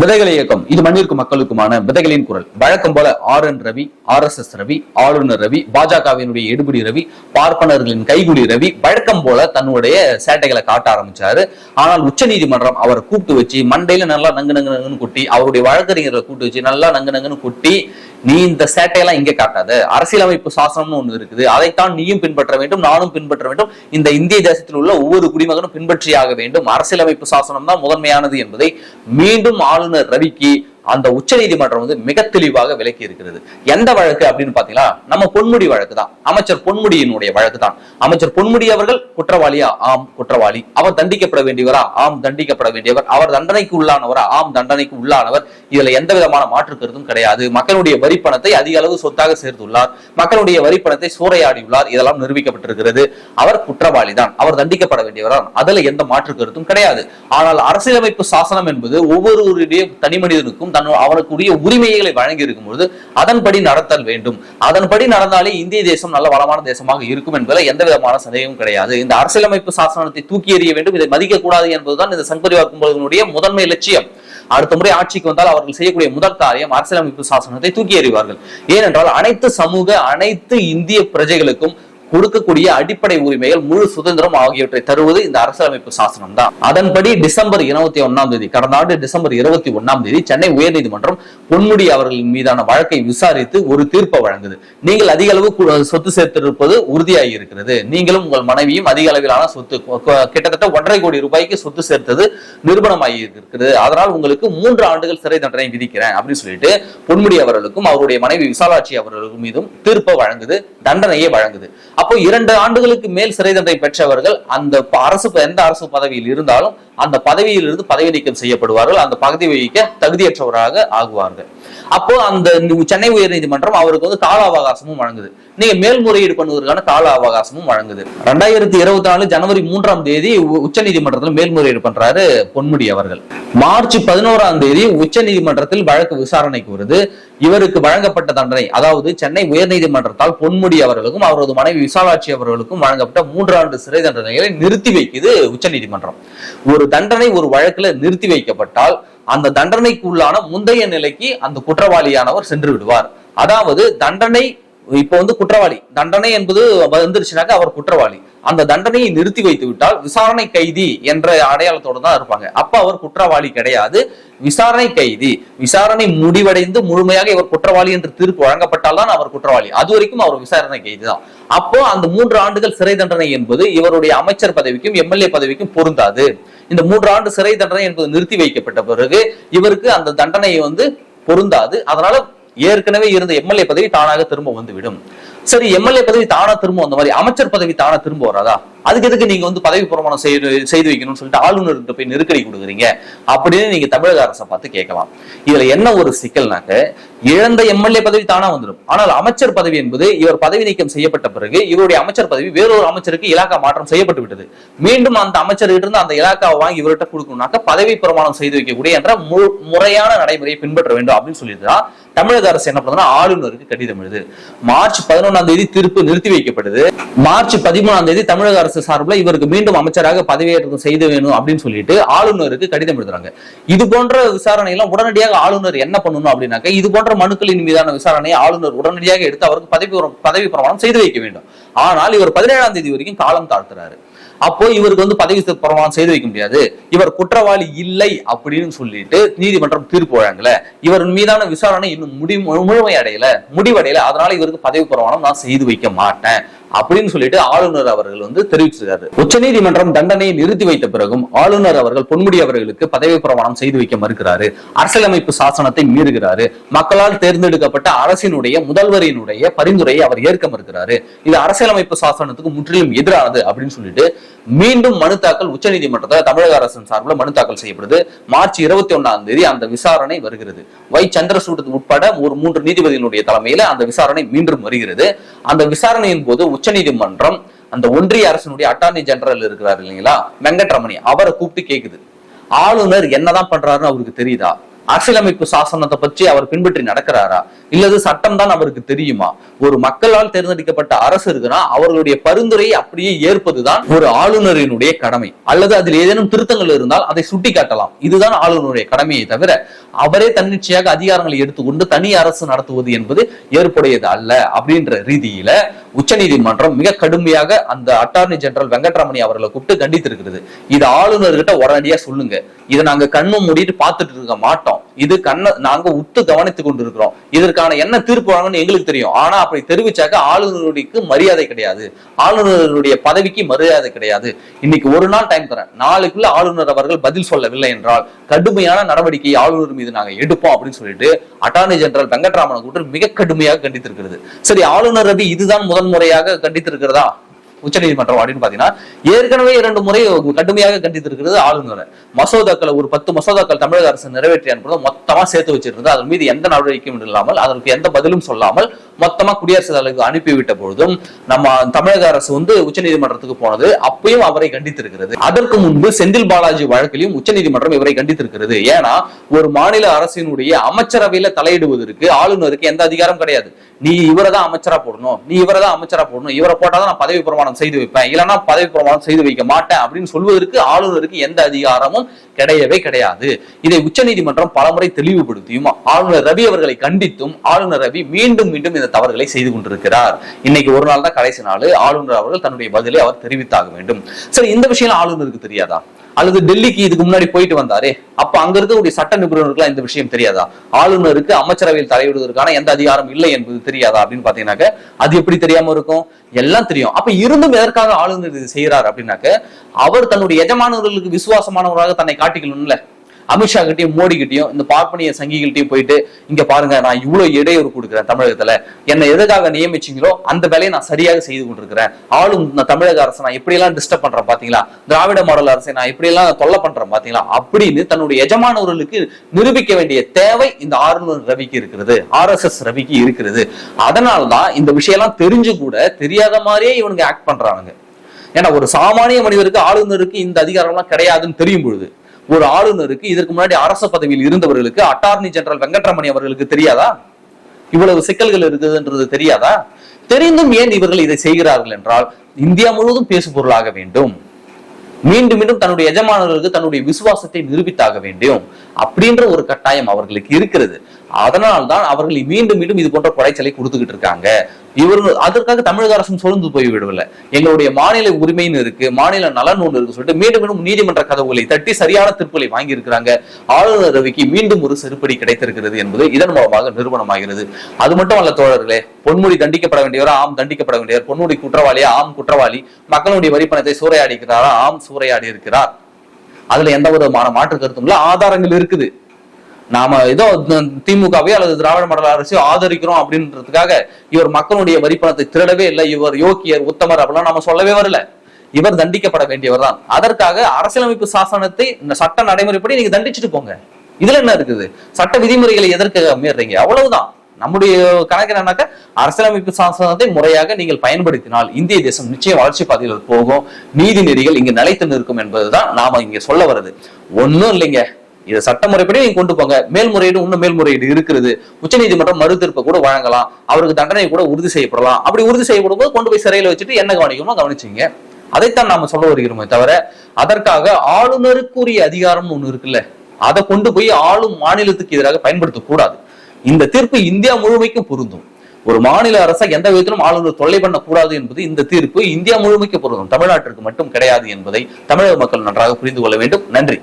விதைகள் இயக்கம். இது மண்ணிற்கு மக்களுக்குமான விதைகளின் குரல். வழக்கம் போல R N Ravi R S S Ravi ஆளுநர் ரவி பாஜகவினுடைய எடுபடி ரவி பார்ப்பனர்களின் கைகுடி ரவி வழக்கம் போல தன்னுடைய சேட்டைகளை காட்ட ஆரம்பிச்சாரு. ஆனால் உச்ச நீதிமன்றம் அவரை கூப்பிட்டு வச்சு மண்டையில நல்லா நங்கு நங்கு நங்குன்னு கொட்டி அவருடைய வழக்கறிஞர்களை கூப்பிட்டு வச்சு நல்லா நங்கு நங்குன்னு கொட்டி நீ இந்த சேட்டையெல்லாம் இங்கே காட்டாத? அரசியலமைப்பு சாசனம்னு ஒண்ணு இருக்குது. அதைத்தான் நீயும் பின்பற்ற வேண்டும் நானும் பின்பற்ற வேண்டும். இந்த இந்திய தேசத்தில் உள்ள ஒவ்வொரு குடிமகனும் பின்பற்றியாக வேண்டும். அரசியலமைப்பு சாசனம் தான் முதன்மையானது என்பதை மீண்டும் ஆளுநர் ரவிக்கு அந்த உச்ச நீதிமன்றம் வந்து மிக தெளிவாக விளக்கி இருக்கிறது. எந்த வழக்கு அப்படின்னு பாத்தீங்கன்னா நம்ம பொன்முடி வழக்கு தான். அமைச்சர் பொன்முடியினுடைய வழக்கு தான். அமைச்சர் பொன்முடி அவர்கள் குற்றவாளியா? ஆம் குற்றவாளி. அவர் தண்டிக்கப்பட வேண்டியவரா? ஆம் தண்டிக்கப்பட வேண்டியவர். அவர் தண்டனைக்கு உள்ளானவரா? ஆம் தண்டனைக்கு உள்ளானவர். இதுல எந்த விதமான மாற்று கருத்தும் கிடையாது. மக்களுடைய வரி பணத்தை அதிக அளவு சொத்தாக சேர்த்துள்ளார். மக்களுடைய வரி பணத்தை சூறையாடியுள்ளார். இதெல்லாம் நிரூபிக்கப்பட்டிருக்கிறது. அவர் குற்றவாளி தான். அவர் தண்டிக்கப்பட வேண்டியவரா அதுல எந்த மாற்று கருத்தும் கிடையாது. ஆனால் அரசியலமைப்பு சாசனம் என்பது ஒவ்வொருவருடைய தனி மனிதனுக்கும் தன் அவனுக்குரிய உரிமைகளை வழங்கி இருக்கும் பொழுது அதன்படி நடத்தல் வேண்டும். அதன்படி நடந்தாலே இந்திய தேசம் நல்ல வளமான தேசமாக இருக்கும் என்பதில் எந்த விதமான சந்தேகமும் கிடையாது. இந்த அரசியலமைப்பு சாசனத்தை தூக்கி எறிய வேண்டும். இதை மதிக்க கூடாது என்பதுதான் இந்த சங்பரிவார் கும்பலினுடைய முதன்மை லட்சியம். அடுத்த முறை ஆட்சிக்கு வந்தால் அவர்கள் செய்யக்கூடிய முதல் காரியம் அரசியலமைப்பு சாசனத்தை தூக்கி எறிவார்கள். ஏனென்றால் அனைத்து சமூக அனைத்து இந்திய பிரஜைகளுக்கும் கொடுக்கக்கூடிய அடிப்படை உரிமைகள் முழு சுதந்திரம் ஆகியவற்றை தருவது இந்த அரசியலமைப்பு சாசனம் தான் அதன்படி டிசம்பர் இருபத்தி ஒன்னாம் தேதி கடந்த ஆண்டு டிசம்பர் இருபத்தி ஒன்னாம் தேதி சென்னை உயர்நீதிமன்றம் பொன்முடி அவர்களின் மீதான வழக்கை விசாரித்து ஒரு தீர்ப்பை வழங்குது. நீங்கள் அதிக அளவு சொத்து சேர்த்திருப்பது உறுதியாகி இருக்கிறது. நீங்களும் உங்கள் மனைவியும் அதிக அளவிலான சொத்து கிட்டத்தட்ட ஒன்றரை கோடி ரூபாய்க்கு சொத்து சேர்த்தது நிரூபணமாகி இருக்கிறது. அதனால் உங்களுக்கு மூன்று ஆண்டுகள் சிறை தண்டனை விதிக்கிறேன் அப்படின்னு சொல்லிட்டு பொன்முடி அவர்களுக்கும் அவருடைய மனைவி விசாலாட்சி அவர்களுக்கும் மீதும் தீர்ப்பை வழங்குது தண்டனையை வழங்குது. அப்போ இரண்டு ஆண்டுகளுக்கு மேல் சிறை தண்டனை பெற்றவர்கள் அந்த அரசு எந்த அரசு பதவியில் இருந்தாலும் அந்த பதவியில் இருந்து பதவி நீக்கம் செய்யப்படுவார்கள். அந்த பதவி வகிக்க தகுதியற்றவராக ஆகுவார்கள். அப்போ அந்த சென்னை உயர்நீதிமன்றம் அவருக்கு வந்து கால அவகாசமும் வழங்குது. நீங்க மேல்முறையீடு பண்ணுவதற்கான கால அவகாசமும் வழங்குது. ரெண்டாயிரத்தி இருபத்தி நாலு ஜனவரி மூன்றாம் தேதி உச்ச நீதிமன்றத்தில் மேல்முறையீடு பண்றாரு பொன்முடி அவர்கள். மார்ச் பதினோராம் தேதி உச்ச நீதிமன்றத்தில் வழக்கு விசாரணைக்கு வருது. இவருக்கு வழங்கப்பட்ட தண்டனை அதாவது சென்னை உயர்நீதிமன்றத்தால் பொன்முடி அவர்களுக்கும் அவரது மனைவி விசாலாட்சி அவர்களுக்கும் வழங்கப்பட்ட மூன்றாண்டு சிறை தண்டனைகளை நிறுத்தி வைக்குது உச்சநீதிமன்றம். ஒரு தண்டனை ஒரு வழக்குல நிறுத்தி வைக்கப்பட்டால் அந்த தண்டனைக்கு உள்ளான முந்தைய நிலைக்கு அந்த குற்றவாளியானவர் சென்று விடுவார். அதாவது தண்டனை இப்போ வந்து குற்றவாளி. தண்டனை என்பது வந்துருச்சுனாக்க அவர் குற்றவாளி. அந்த தண்டனையை நிறுத்தி வைத்து விட்டால் விசாரணை கைதி என்ற அடையாளத்தோடு தான் இருப்பாங்க. அப்ப அவர் குற்றவாளி கிடையாது. விசாரணை கைதி. விசாரணை முடிவடைந்து முழுமையாக இவர் குற்றவாளி என்று தீர்ப்பு வழங்கப்பட்டால் தான் அவர் குற்றவாளி. அது வரைக்கும் அவர் விசாரணை கைதி தான். அப்போ அந்த மூன்று ஆண்டுகள் சிறை தண்டனை என்பது இவருடைய அமைச்சர் பதவிக்கும் எம்எல்ஏ பதவிக்கும் பொருந்தாது. இந்த மூன்று ஆண்டு சிறை தண்டனை என்பது நிறுத்தி வைக்கப்பட்ட பிறகு இவருக்கு அந்த தண்டனை வந்து பொருந்தாது. அதனால ஏற்கனவே இருந்த எம்எல்ஏ பதவி தானாக திரும்ப வந்துவிடும். சரி எம்எல்ஏ பதவி தானா திரும்ப வந்த மாதிரி அமைச்சர் பதவி தானா திரும்ப வராதா? அதுக்கு எதுக்கு நீங்க வந்து பதவி பிரமாணம் செய்து செய்து வைக்கணும்னு சொல்லிட்டு ஆளுநர்கிட்ட போய் நெருக்கடி கொடுக்குறீங்க? அப்படின்னு நீங்க தமிழக அரசை பார்த்து கேட்கலாம். இதுல என்ன ஒரு சிக்கல்னாக்க இழந்த எம்எல்ஏ பதவி தானா வந்துடும் ஆனால் அமைச்சர் பதவி என்பது இவர் பதவி நீக்கம் செய்யப்பட்ட பிறகு இவருடைய அமைச்சர் பதவி வேறொரு அமைச்சருக்கு இலாக்கா மாற்றம் செய்யப்பட்டு விட்டது. மீண்டும் அந்த அமைச்சர்கிட்ட இருந்து அந்த இலாக்காவை வாங்கி இவர்கிட்ட கொடுக்கணும்னாக்க பதவி பிரமாணம் செய்து வைக்கக்கூடிய என்ற முறையான நடைமுறையை பின்பற்ற வேண்டும் அப்படின்னு சொல்லிட்டுதான் தமிழக அரசு என்ன பண்ணுதுன்னா ஆளுநருக்கு கடிதம் எழுது. மார்ச் பதினொன்றாம் தேதி தீர்ப்பு நிறுத்தி வைக்கப்படுது மார்ச் பதிமூணாம் தேதி தமிழக அரசு அரசு சார்பில் இவருக்கு மீண்டும் அமைச்சராக பதவியேற்றம் செய்து வேணும் அப்படின்னு சொல்லிட்டு ஆளுநருக்கு கடிதம் எழுதுறாங்க. இது போன்ற விசாரணை எல்லாம் உடனடியாக ஆளுநர் என்ன பண்ணணும் அப்படின்னாக்க இது போன்ற மனுக்களின் மீதான விசாரணையை ஆளுநர் உடனடியாக எடுத்து அவருக்கு பதவி பதவி பிரமாணம் செய்து வைக்க வேண்டும். ஆனால் இவர் பதினேழாம் தேதி வரைக்கும் காலம் தாழ்த்துறாரு. அப்போ இவருக்கு வந்து பதவி பிரமாணம் செய்து வைக்க முடியாது. இவர் குற்றவாளி இல்லை அப்படின்னு சொல்லிட்டு நீதிமன்றம் தீர்ப்பு வழங்கல. இவர் மீதான விசாரணை இன்னும் முடி முழுமையடையல முடிவடையல. அதனால இவருக்கு பதவி பிரமாணம் நான் செய்து வைக்க மாட்டேன். அப்படின்னு சொல்லிட்டு ஆளுநர் அவர்கள் வந்து தெரிவிச்சிருக்காரு. உச்சநீதிமன்றம் தண்டனையை நிறுத்தி வைத்த பிறகும் ஆளுநர் அவர்கள் பொன்முடி அவர்களுக்கு பதவி பிரமாணம் செய்து வைக்க மறுக்கிறாரு. அரசியலமைப்பு சாசனத்தை மீறுகிறாரு. மக்களால் தேர்ந்தெடுக்கப்பட்ட அரசினுடைய முதல்வரினுடைய பரிந்துரையை அவர் ஏற்க மறுக்கிறாரு. இது அரசியலமைப்பு சாசனத்துக்கு முற்றிலும் எதிரானது அப்படின்னு சொல்லிட்டு மீண்டும் மனு தாக்கல் உச்சநீதிமன்றத்தில் தமிழக அரசின் சார்பில் மனு தாக்கல் செய்யப்படுது. மார்ச் இருபத்தி ஒன்னாம் தேதி அந்த விசாரணை வருகிறது. வை சந்திரசூட் உட்பட ஒரு மூன்று நீதிபதிகளுடைய தலைமையில அந்த விசாரணை மீண்டும் வருகிறது. அந்த விசாரணையின் போது உச்சநீதிமன்றம் அந்த ஒன்றிய அரசினுடைய அட்டார்னி ஜெனரல் இருக்கிறார் இல்லைங்களா? வெங்கட்ரமணி அவரை கூப்பிட்டு கேக்குது. ஆளுநர் என்னதான் பண்றாருன்னு அவருக்கு தெரியுதா? அரசியலமைப்பு சாசனத்தை பற்றி அவர் பின்பற்றி நடக்கிறாரா? இல்லது சட்டம் தான் அவருக்கு தெரியுமா? ஒரு மக்களால் தேர்ந்தெடுக்கப்பட்ட அரசு இருக்குன்னா அவர்களுடைய பரிந்துரையை அப்படியே ஏற்பதுதான் ஒரு ஆளுநரினுடைய கடமை. அல்லது அதில் ஏதேனும் திருத்தங்கள் இருந்தால் அதை சுட்டி காட்டலாம் இதுதான் ஆளுநருடைய கடமையை தவிர அவரே தன்னிச்சையாக அதிகாரங்களை எடுத்துக்கொண்டு தனி அரசு நடத்துவது என்பது ஏற்புடையது அல்ல அப்படின்ற ரீதியில உச்சநீதிமன்றம் மிக கடுமையாக அந்த அட்டார்னி ஜெனரல் வெங்கட்ராமணி அவர்களை கூப்பிட்டு கண்டித்திருக்கிறது. இது ஆளுநர்கிட்ட உடனடியா சொல்லுங்க. இதை நாங்க கண்ணும் மூடிட்டு பார்த்துட்டு இருக்க மாட்டோம். இது கண்ண நாங்க உத்து கவனித்துக் கொண்டிருக்கிறோம். இதற்கான என்ன தீர்ப்பு வாங்கன்னு எங்களுக்கு தெரியும். ஆனா அப்படி தெரிவிச்சாக்க ஆளுநருக்கு மரியாதை கிடையாது. ஆளுநருடைய பதவிக்கு மரியாதை கிடையாது. இன்னைக்கு ஒரு நாள் டைம் தரேன். நாளைக்குள்ள ஆளுநர் அவர்கள் பதில் சொல்லவில்லை என்றால் கடுமையான நடவடிக்கை ஆளுநர் மீது நாங்க எடுப்போம் அப்படின்னு சொல்லிட்டு அட்டார்னி ஜெனரல் வெங்கட்ராமன் கூட்டம் மிக கடுமையாக கண்டித்திருக்கிறது. சரி ஆளுநர் ரவி இதுதான் முதன்முறையாக கண்டித்திருக்கிறதா? உச்சநீதிமன்றம் அப்படின்னு பாத்தீங்கன்னா ஏற்கனவே இரண்டு முறை கடுமையாக கண்டித்திருக்கிறது ஆளுநரை. மசோதாக்களை ஒரு பத்து மசோதாக்கள் தமிழக அரசு நிறைவேற்றி அனுப்புறதை மொத்தமா சேர்த்து வச்சிருந்தது. அதன் மீது எந்த நடவடிக்கையும் இல்லாமல் அதற்கு எந்த பதிலும் சொல்லாமல் மொத்தமா குடியரசுத் தலைவருக்கு அனுப்பிவிட்ட பொழுதும் நம்ம தமிழக அரசு வந்து உச்சநீதிமன்றத்துக்கு போனது. அப்பயும் அவரை கண்டித்திருக்கிறது. அதற்கு முன்பு செந்தில் பாலாஜி வழக்கிலும் உச்சநீதிமன்றம் இவரை கண்டித்திருக்கிறது. ஏன்னா ஒரு மாநில அரசினுடைய அமைச்சரவையில தலையிடுவதற்கு ஆளுநருக்கு எந்த அதிகாரம் கிடையாது. நீ இவரை தான் அமைச்சரா போடணும். நீ இவரை தான் அமைச்சரா போடணும். இவரை போட்டாதான் நான் பதவி பிரமாணம் செய்து வைப்பேன். இல்லைன்னா பதவி பிரமாணம் செய்து வைக்க மாட்டேன் அப்படின்னு சொல்வதற்கு ஆளுநருக்கு எந்த அதிகாரமும் கிடையவே கிடையாது. இதை உச்சநீதிமன்றம் பலமுறை தெளிவுபடுத்தியும் ஆளுநர் ரவி அவர்களை கண்டித்தும் ஆளுநர் ரவி மீண்டும் மீண்டும் இந்த தவறுகளை செய்து கொண்டிருக்கிறார். இன்னைக்கு ஒரு நாள் தான் கடைசி நாள். ஆளுநர் அவர்கள் தன்னுடைய பதிலை அவர் தெரிவித்தாக வேண்டும். சரி இந்த விஷயம் ஆளுநருக்கு தெரியாதா? அல்லது டெல்லிக்கு இதுக்கு முன்னாடி போயிட்டு வந்தாரே அப்ப அங்க இருக்கக்கூடிய சட்ட நிபுணர்களுக்கு இந்த விஷயம் தெரியாதா? ஆளுநருக்கு அமைச்சரவையில் தலையிடுவதற்கான எந்த அதிகாரம் இல்லை என்பது தெரியாதா அப்படின்னு பாத்தீங்கன்னாக்க அது எப்படி தெரியாம இருக்கும்? எல்லாம் தெரியும். அப்ப இருந்தும் எதற்காக ஆளுநர் இது செய்யறாரு அப்படின்னாக்க அவர் தன்னுடைய எஜமானவர்களுக்கு விசுவாசமானவராக தன்னை காட்டிக்கணும்ல அமித்ஷா கிட்டயும் மோடி கிட்டயும் இந்த பார்ப்பனிய சங்கிகள்கிட்டயும் போயிட்டு இங்க பாருங்க நான் இவ்வளவு இடையூறு கொடுக்குறேன் தமிழகத்துல. என்னை எதுக்காக நியமிச்சீங்களோ அந்த வேலையை நான் சரியாக செய்து கொண்டிருக்கிறேன். ஆளும் தமிழக அரசை நான் எப்படி எல்லாம் டிஸ்டர்ப் பண்றேன் பாத்தீங்களா? திராவிட மாடல் அரசை நான் எப்படி எல்லாம் தொல்லை பண்றேன் பாத்தீங்களா? அப்படின்னு தன்னுடைய எஜமானவர்களுக்கு நிரூபிக்க வேண்டிய தேவை இந்த ஆளுநர் ரவிக்கு இருக்கிறது. ஆர் எஸ் எஸ் ரவிக்கு இருக்கிறது. அதனாலதான் இந்த விஷயம் எல்லாம் தெரிஞ்சு கூட தெரியாத மாதிரியே இவனுங்க ஆக்ட் பண்றானுங்க. ஏன்னா ஒரு சாமானிய மனிதருக்கு ஆளுநருக்கு இந்த அதிகாரம்லாம் கிடையாதுன்னு தெரியும் பொழுது. ஒரு ஆளுநருக்கு இதற்கு முன்னாடி அரச பதவியில் இருந்தவர்களுக்கு அட்டார்னி ஜெனரல் வெங்கட்ரமணி அவர்களுக்கு தெரியாதா? இவ்வளவு சிக்கல்கள் இருக்குதுன்றது தெரியாதா? தெரிந்தும் ஏன் இவர்கள் இதை செய்கிறார்கள் என்றால் இந்தியா முழுவதும் பேசு பொருளாக வேண்டும். மீண்டும் மீண்டும் தன்னுடைய எஜமானர்களுக்கு தன்னுடைய விசுவாசத்தை நிரூபித்தாக வேண்டும். அப்படின்ற ஒரு கட்டாயம் அவர்களுக்கு இருக்கிறது. அதனால்தான் அவர்கள் மீண்டும் மீண்டும் இது போன்ற குறைச்சலை கொடுத்துக்கிட்டு இருக்காங்க. இவர்கள் அதற்காக தமிழக அரசும் சோர்ந்து போய் விடவில்லை. எங்களுடைய மாநில உரிமைன்னு இருக்கு மாநில நலன் ஒன்று இருக்கு சொல்லிட்டு மீண்டும் மீண்டும் நீதிமன்ற கதவுகளை தட்டி சரியான தீர்ப்புகளை வாங்கி இருக்கிறாங்க ஆளுநர் ரவிக்கு மீண்டும் ஒரு செருப்படி கிடைத்திருக்கிறது என்பது இதன் மூலமாக நிறுவனமாகிறது அது மட்டும் அல்ல தோழர்களே பொன்முடி தண்டிக்கப்பட வேண்டியவரா ஆம் தண்டிக்கப்பட வேண்டியவர். பொன்முடி குற்றவாளியா ஆம் குற்றவாளி. மக்களுடைய வரிப்பணத்தை சூறையாடி இருக்கிறாரா ஆம் சூறையாடி இருக்கிறார் அதுல எந்த விதமான மாற்று கருத்தும் இல்ல. ஆதாரங்கள் இருக்குது. நாம ஏதோ திமுகவே அல்லது திராவிட மாடல் அரசையோ ஆதரிக்கிறோம் அப்படின்றதுக்காக இவர் மக்களுடைய வரிப்பணத்தை திருடவே இல்லை. இவர் யோக்கியர் உத்தமர் அப்படிலாம் நம்ம சொல்லவே வரல. இவர் தண்டிக்கப்பட வேண்டியவர் தான். அதற்காக அரசியலமைப்பு சாசனத்தை இந்த சட்ட நடைமுறைப்படி நீங்க தண்டிச்சுட்டு போங்க. இதுல என்ன இருக்குது? சட்ட விதிமுறைகளை எதற்காக மீறீங்க? அவ்வளவுதான். நம்முடைய கணக்கு என்னன்னாக்க அரசியலமைப்பு சாசனத்தை முறையாக நீங்கள் பயன்படுத்தினால் இந்திய தேசம் நிச்சயம் வளர்ச்சி பாதையில் போகும். நீதி நெறிகள் இங்கு நிலைத்து நிற்கும் என்பதுதான் நாம இங்க சொல்ல வருது ஒன்றும் இல்லைங்க. இதை சட்டமுறைப்படி நீங்க கொண்டு போங்க. மேல்முறையீடு இன்னும் மேல்முறையீடு இருக்கிறது. உச்சநீதிமன்றம் மறு தீர்ப்பை கூட வழங்கலாம். அவருக்கு தண்டனை கூட உறுதி செய்யப்படலாம். அப்படி உறுதி செய்யப்படும் போது கொண்டு போய் சிறையில் வச்சுட்டு என்ன கவனிக்கணுமோ கவனிச்சீங்க. அதைத்தான் நாம சொல்ல வருகிறோமே தவிர அதற்காக ஆளுநருக்குரிய அதிகாரம் ஒண்ணு இருக்குல்ல அதை கொண்டு போய் ஆளும் மாநிலத்துக்கு எதிராக பயன்படுத்தக்கூடாது இந்த தீர்ப்பு இந்தியா முழுமைக்கும் பொருந்தும். ஒரு மாநில அரசை எந்த விதத்திலும் ஆளுநர் தொல்லை பண்ணக்கூடாது என்பது இந்த தீர்ப்பு இந்தியா முழுமைக்கு பொருந்தும். தமிழ்நாட்டிற்கு மட்டும் கிடையாது என்பதை தமிழக மக்கள் நன்றாக புரிந்து கொள்ள வேண்டும். நன்றி.